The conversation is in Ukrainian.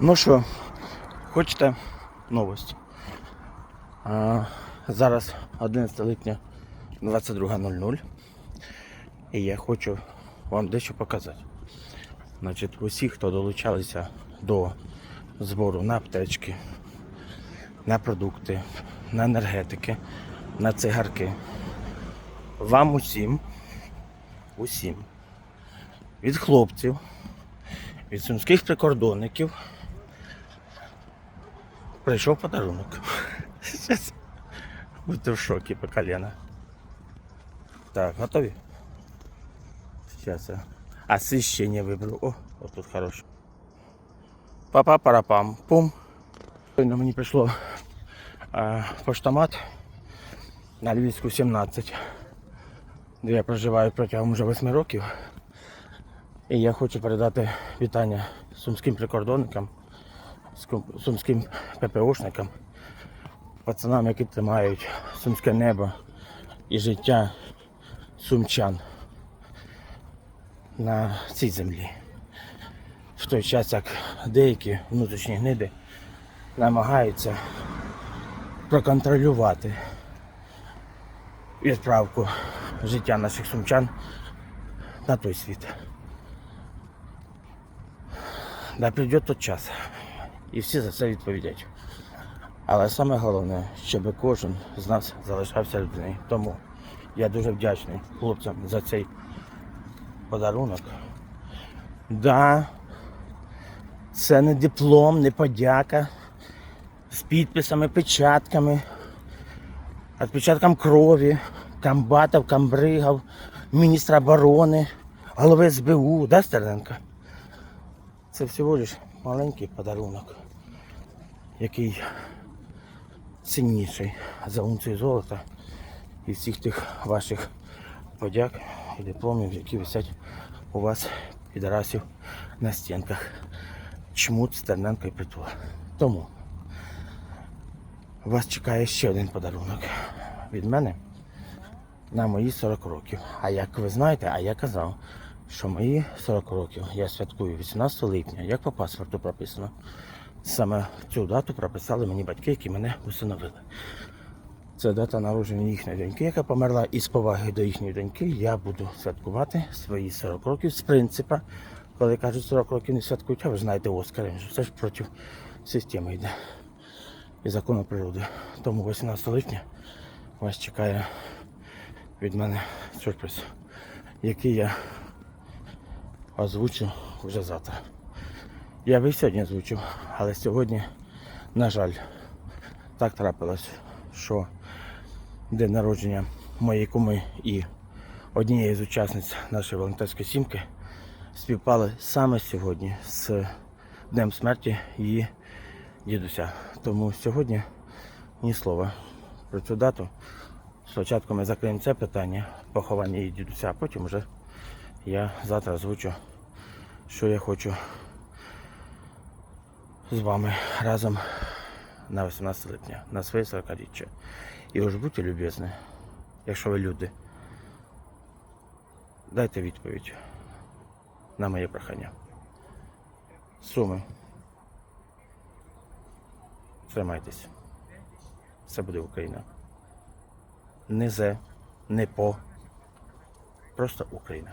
Ну що, хочете новость? А, зараз 11 липня 22.00 і я хочу вам дещо показати. Значить, усі, хто долучалися до збору на аптечки, на продукти, на енергетики, на цигарки. Вам усім, усім, від хлопців, від сумських прикордонників прийшов подарунок. Зараз будете в шокі по коліна. Так, готові? Сейчас я освещение выберу. О, вот тут хорошо. Папа парапам пум. Щойно мені прийшло а, поштомат на Львівську 17, де я проживаю протягом вже 8 років. І я хочу передати вітання сумським прикордонникам, скум- Сумським ППОшникам, пацанам, які тримають сумське небо і життя сумчан на цій землі. В той час, як деякі внутрішні гниди намагаються проконтролювати відправку життя наших сумчан на той світ. Да прийде той час. І всі за це відповідять. Але саме головне, щоб кожен з нас залишався людиною. Тому я дуже вдячний хлопцям за цей подарунок. Да, це не диплом, не подяка з підписами, печатками, відпечатком крові, комбатів, камбригів, міністра оборони, голови СБУ, да, Стерненко? Це всього лиш маленький подарунок, який цінніший за унцію золота і всіх тих ваших подяк і дипломів, які висять у вас підарасів на стінках. Чмут, Стерненко і Притула. Тому вас чекає ще один подарунок від мене на мої 40 років. А як ви знаєте, а я казав, що мої 40 років я святкую 18 липня, як по паспорту прописано. Саме цю дату прописали мені батьки, які мене усиновили. Це дата народження їхньої доньки, яка померла, і з поваги до їхньої доньки я буду святкувати свої 40 років з принципа. Коли кажуть 40 років не святкують, а ви знаєте Оскар, же все ж проти системи йде і закону природи. Тому 18 липня вас чекає від мене сюрприз, який я озвучу вже завтра. Я би сьогодні озвучив, але сьогодні, на жаль, так трапилось, що день народження моєї куми і однієї з учасниць нашої волонтерської сімки співпали саме сьогодні з днем смерті її дідуся. Тому сьогодні ні слова про цю дату. Спочатку ми закриємо це питання поховання її дідуся, а потім вже я завтра озвучу, що я хочу з вами разом на 18 липня, на своє 40-річчя. І уж будьте любезні, якщо ви люди, дайте відповідь на моє прохання. Суми. Тримайтесь. Все буде Україна. Не зе, не по. Просто Україна.